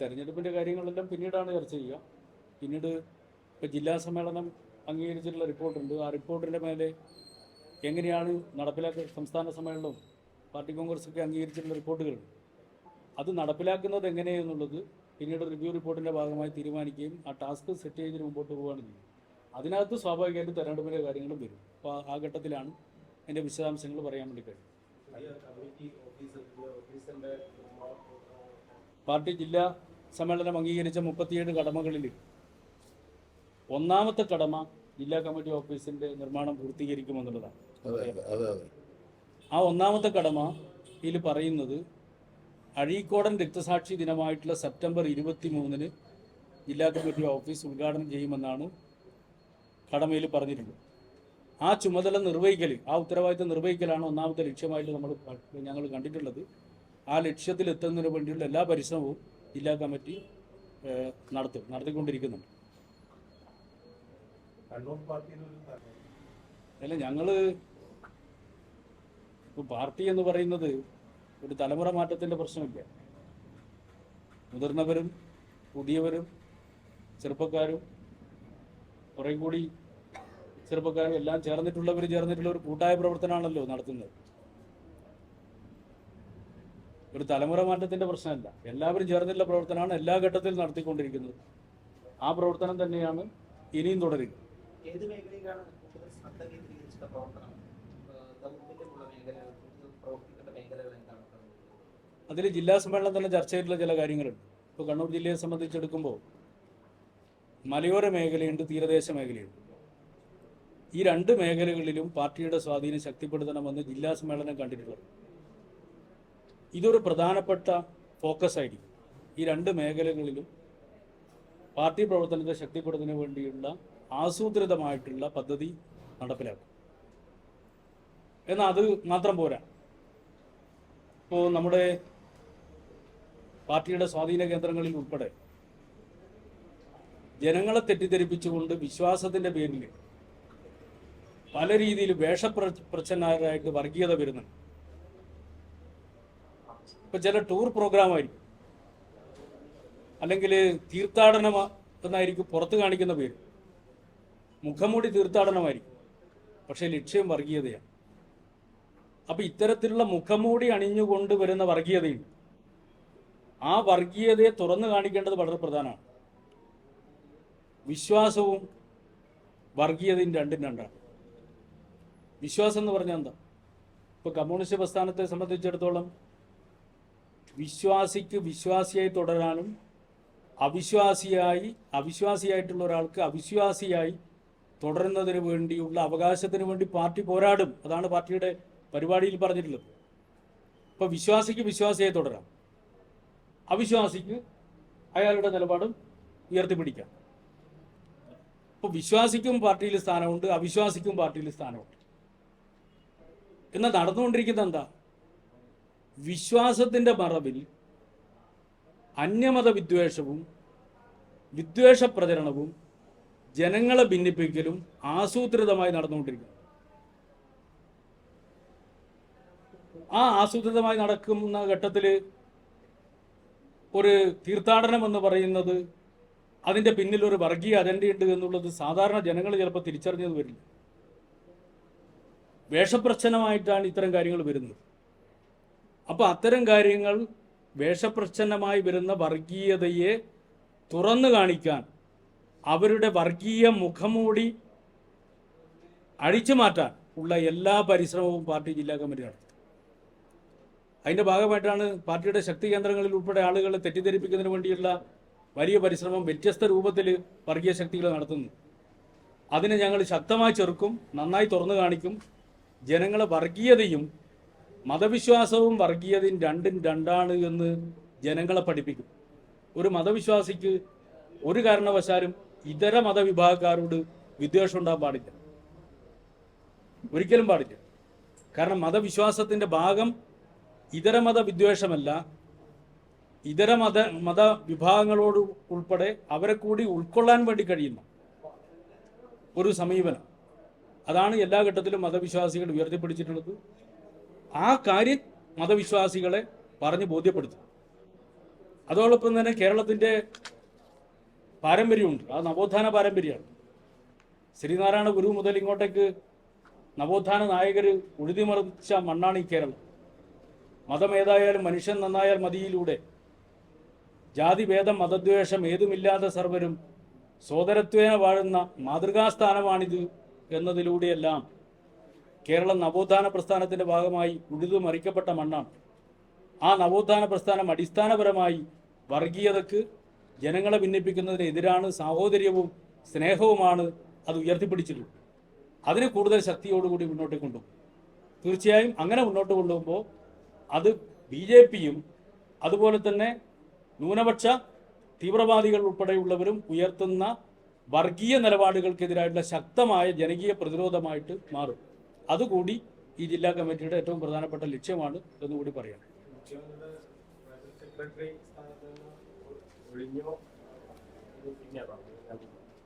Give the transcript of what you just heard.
തെരഞ്ഞെടുപ്പിന്റെ കാര്യങ്ങളെല്ലാം പിന്നീടാണ് ചർച്ച ചെയ്യുക. പിന്നീട് ഇപ്പോൾ ജില്ലാ സമ്മേളനം അംഗീകരിച്ചിട്ടുള്ള റിപ്പോർട്ടുണ്ട്. ആ റിപ്പോർട്ടിന്റെ മേലെ എങ്ങനെയാണ് നടപ്പിലാക്കുക സംസ്ഥാന സമ്മേളനവും പാർട്ടി കോൺഗ്രസ് ഒക്കെ അംഗീകരിച്ചിട്ടുള്ള റിപ്പോർട്ടുകൾ. അത് നടപ്പിലാക്കുന്നത് എങ്ങനെയെന്നുള്ളത് പിന്നീട് റിവ്യൂ റിപ്പോർട്ടിന്റെ ഭാഗമായി തീരുമാനിക്കുകയും ആ ടാസ്ക് സെറ്റ് ചെയ്തിന് മുമ്പോട്ട് പോവുകയാണ് ചെയ്യുന്നത് അതിനകത്ത് സ്വാഭാവികമായിട്ടും തെരഞ്ഞെടുപ്പിന്റെ കാര്യങ്ങളും വരും. അപ്പോൾ ആ ഘട്ടത്തിലാണ് എന്റെ വിശദാംശങ്ങൾ പറയാൻ വേണ്ടി കഴിയും പാർട്ടി ജില്ലാ സമ്മേളനം അംഗീകരിച്ച മുപ്പത്തിയേഴ് കടമകളിൽ ഒന്നാമത്തെ കടമ ജില്ലാ കമ്മിറ്റി ഓഫീസിന്റെ നിർമ്മാണം പൂർത്തീകരിക്കുമെന്നുള്ളതാണ്. ആ ഒന്നാമത്തെ കടമ ഇതിൽ പറയുന്നത് അഴീക്കോടൻ രക്തസാക്ഷി ദിനമായിട്ടുള്ള സെപ്റ്റംബർ ഇരുപത്തി മൂന്നിന് ജില്ലാ കമ്മിറ്റി ഓഫീസ് ഉദ്ഘാടനം ചെയ്യുമെന്നാണ് കടമയിൽ പറഞ്ഞിട്ടുള്ളത് ആ ചുമതല നിർവഹിക്കൽ ആ ഉത്തരവാദിത്തം നിർവഹിക്കലാണ് ഒന്നാമത്തെ ലക്ഷ്യമായിട്ട് നമ്മൾ ഞങ്ങൾ കണ്ടിട്ടുള്ളത്. ആ ലക്ഷ്യത്തിൽ എത്തുന്നതിന് വേണ്ടിയുള്ള എല്ലാ പരിശ്രമവും ജില്ലാ കമ്മിറ്റി നടത്തും നടത്തിക്കൊണ്ടിരിക്കുന്നുണ്ട്. അല്ല ഞങ്ങൾ ഇപ്പോൾ പാർട്ടി എന്ന് പറയുന്നത് ഒരു തലമുറ മാറ്റത്തിന്റെ പ്രശ്നമില്ല. മുതിർന്നവരും പുതിയവരും ചെറുപ്പക്കാരും കുറേ കൂടി ചെറുപ്പക്കാരും എല്ലാം ചേർന്നിട്ടുള്ളവർ ചേർന്നിട്ടുള്ള ഒരു കൂട്ടായ പ്രവർത്തനമാണല്ലോ നടത്തുന്നത്. ഒരു തലമുറ മാറ്റത്തിന്റെ പ്രശ്നമല്ല. എല്ലാവരും ചേർന്നുള്ള പ്രവർത്തനമാണ് എല്ലാ ഘട്ടത്തിലും നടത്തിക്കൊണ്ടിരിക്കുന്നത്. ആ പ്രവർത്തനം തന്നെയാണ് ഇനിയും തുടരുക? അതിൽ ജില്ലാ സമ്മേളനം തന്നെ ചർച്ച ചെയ്തിട്ടുള്ള ചില കാര്യങ്ങളുണ്ട്. ഇപ്പോൾ കണ്ണൂർ ജില്ലയെ സംബന്ധിച്ചെടുക്കുമ്പോൾ മലയോര മേഖലയുണ്ട് തീരദേശ മേഖലയുണ്ട്. ഈ രണ്ട് മേഖലകളിലും പാർട്ടിയുടെ സ്വാധീനം ശക്തിപ്പെടുത്തണമെന്ന് ജില്ലാ സമ്മേളനം കണ്ടിട്ടുള്ളത്. ഇതൊരു പ്രധാനപ്പെട്ട ഫോക്കസ് ആയിരിക്കും. ഈ രണ്ട് മേഖലകളിലും പാർട്ടി പ്രവർത്തനത്തെ ശക്തിപ്പെടുത്തുന്നതിന് വേണ്ടിയുള്ള ആസൂത്രിതമായിട്ടുള്ള പദ്ധതി നടപ്പിലാക്കും. എന്നാൽ അത് മാത്രം പോരാ. ഇപ്പോൾ നമ്മുടെ പാർട്ടിയുടെ സ്വാധീന കേന്ദ്രങ്ങളിൽ ഉൾപ്പെടെ ജനങ്ങളെ തെറ്റിദ്ധരിപ്പിച്ചുകൊണ്ട് വിശ്വാസത്തിന്റെ പേരിൽ പല രീതിയിൽ വേഷപ്രച്ഛന്നരായിട്ട് വർഗീയത വരുന്നുണ്ട്. ഇപ്പൊ ചില ടൂർ പ്രോഗ്രാം ആയിരിക്കും. അല്ലെങ്കിൽ തീർത്ഥാടനം എന്നായിരിക്കും പുറത്ത് കാണിക്കുന്ന പേര്. മുഖംമൂടി തീർത്ഥാടനമായിരിക്കും. പക്ഷേ ലക്ഷ്യം വർഗീയതയാണ്. അപ്പൊ ഇത്തരത്തിലുള്ള മുഖംമൂടി അണിഞ്ഞുകൊണ്ട് വരുന്ന വർഗീയതയുണ്ട്. ആ വർഗീയതയെ തുറന്നു കാണിക്കേണ്ടത് വളരെ പ്രധാനമാണ്. വിശ്വാസവും വർഗീയതയും രണ്ടും രണ്ടാണ്. വിശ്വാസം എന്ന് പറഞ്ഞാൽ എന്താ? ഇപ്പൊ കമ്മ്യൂണിസ്റ്റ് പ്രസ്ഥാനത്തെ സംബന്ധിച്ചിടത്തോളം വിശ്വാസിക്ക് വിശ്വാസിയായി തുടരാനും അവിശ്വാസിയായി അവിശ്വാസിയായിട്ടുള്ള ഒരാൾക്ക് അവിശ്വാസിയായി തുടരുന്നതിന് വേണ്ടിയുള്ള അവകാശത്തിന് വേണ്ടി പാർട്ടി പോരാടും. അതാണ് പാർട്ടിയുടെ പരിപാടിയിൽ പറഞ്ഞിട്ടുള്ളത്. ഇപ്പൊ വിശ്വാസിക്ക് വിശ്വാസിയായി തുടരാം. അവിശ്വാസിക്ക് അയാളുടെ നിലപാടും ഉയർത്തിപ്പിടിക്കാം. ഇപ്പൊ വിശ്വാസിക്കും പാർട്ടിയിൽ സ്ഥാനമുണ്ട് അവിശ്വാസിക്കും പാർട്ടിയിൽ സ്ഥാനമുണ്ട്. എന്നാൽ നടന്നുകൊണ്ടിരിക്കുന്നത് എന്താ? വിശ്വാസത്തിന്റെ മറവിൽ അന്യമത വിദ്വേഷവും വിദ്വേഷ പ്രചരണവും ജനങ്ങളെ ഭിന്നിപ്പിക്കലും ആസൂത്രിതമായി നടന്നുകൊണ്ടിരിക്കുന്നു. ആ ആസൂത്രിതമായി നടക്കുന്ന ഘട്ടത്തിൽ ഒരു തീർത്ഥാടനം എന്ന് പറയുന്നത് അതിന്റെ പിന്നിൽ ഒരു വർഗീയ അജണ്ടയുണ്ട് എന്നുള്ളത് സാധാരണ ജനങ്ങൾ ചിലപ്പോൾ തിരിച്ചറിഞ്ഞത് വരില്ല. വേഷപ്രശ്നമായിട്ടാണ് ഇത്തരം കാര്യങ്ങൾ വരുന്നത്. അപ്പോൾ അത്തരം കാര്യങ്ങൾ വേഷപ്രച്ഛന്നമായി വരുന്ന വർഗീയതയെ തുറന്നു കാണിക്കാൻ അവരുടെ വർഗീയ മുഖമൂടി അഴിച്ചു മാറ്റാൻ ഉള്ള എല്ലാ പരിശ്രമവും പാർട്ടി ജില്ലാ കമ്മിറ്റി നടത്തി. അതിന്റെ ഭാഗമായിട്ടാണ് പാർട്ടിയുടെ ശക്തി കേന്ദ്രങ്ങളിൽ ഉൾപ്പെടെ ആളുകളെ തെറ്റിദ്ധരിപ്പിക്കുന്നതിന് വേണ്ടിയുള്ള വലിയ പരിശ്രമം വ്യത്യസ്ത രൂപത്തിൽ വർഗീയ ശക്തികൾ നടത്തുന്നു. അതിനെ ഞങ്ങൾ ശക്തമായി ചെറുക്കും നന്നായി തുറന്നു കാണിക്കും. ജനങ്ങളെ വർഗീയതയും മതവിശ്വാസവും വർഗീയതയും രണ്ടും രണ്ടാണ് എന്ന് ജനങ്ങളെ പഠിപ്പിക്കും. ഒരു മതവിശ്വാസിക്ക് ഒരു കാരണവശാലും ഇതര മതവിഭാഗക്കാരോട് വിദ്വേഷം ഉണ്ടാകാൻ പാടില്ല. ഒരിക്കലും പാടില്ല. കാരണം മതവിശ്വാസത്തിന്റെ ഭാഗം ഇതര മത വിദ്വേഷമല്ല. ഇതര മത മത വിഭാഗങ്ങളോട് ഉൾപ്പെടെ അവരെ കൂടി ഉൾക്കൊള്ളാൻ വേണ്ടി കഴിയുന്ന ഒരു സമീപനം. അതാണ് എല്ലാ ഘട്ടത്തിലും മതവിശ്വാസികൾ ഉയർത്തിപ്പിടിച്ചിട്ടുള്ളത്. ആ കാര്യം മതവിശ്വാസികളെ പറഞ്ഞ് ബോധ്യപ്പെടുത്തും. അതോടൊപ്പം തന്നെ കേരളത്തിന്റെ പാരമ്പര്യമുണ്ട്. ആ നവോത്ഥാന പാരമ്പര്യമാണ്. ശ്രീനാരായണ ഗുരു മുതൽ ഇങ്ങോട്ടേക്ക് നവോത്ഥാന നായകർ ഉഴുതിമറിച്ച മണ്ണാണ് ഈ കേരളം. മതം ഏതായാലും മനുഷ്യൻ നന്നായാൽ മതിയിലൂടെ. ജാതിഭേദം മതദ്വേഷം ഏതുമില്ലാതെ സർവരും സോദരത്വേന വാഴുന്ന മാതൃകാസ്ഥാനമാണിത് എന്നതിലൂടെയെല്ലാം കേരളം നവോത്ഥാന പ്രസ്ഥാനത്തിന്റെ ഭാഗമായി ഉഴുതു മറിക്കപ്പെട്ട മണ്ണാണ്. ആ നവോത്ഥാന പ്രസ്ഥാനം അടിസ്ഥാനപരമായി വർഗീയതക്ക് ജനങ്ങളെ ഭിന്നിപ്പിക്കുന്നതിനെതിരാണ് സാഹോദര്യവും സ്നേഹവുമാണ് അത് ഉയർത്തിപ്പിടിച്ചിട്ടുള്ളത്. അതിന് കൂടുതൽ ശക്തിയോടുകൂടി മുന്നോട്ട് കൊണ്ടുപോകും തീർച്ചയായും അങ്ങനെ മുന്നോട്ട് കൊണ്ടുപോകുമ്പോൾ അത് ബി ജെ പിയും അതുപോലെ തന്നെ ന്യൂനപക്ഷ തീവ്രവാദികൾ ഉൾപ്പെടെയുള്ളവരും ഉയർത്തുന്ന വർഗീയ നിലപാടുകൾക്കെതിരായിട്ടുള്ള ശക്തമായ ജനകീയ പ്രതിരോധമായിട്ട് മാറും. അതുകൂടി ഈ ജില്ലാ കമ്മിറ്റിയുടെ ഏറ്റവും പ്രധാനപ്പെട്ട ലക്ഷ്യമാണ് എന്നുകൂടി പറയാം. സെക്രട്ടറി ഒഴിഞ്ഞോ?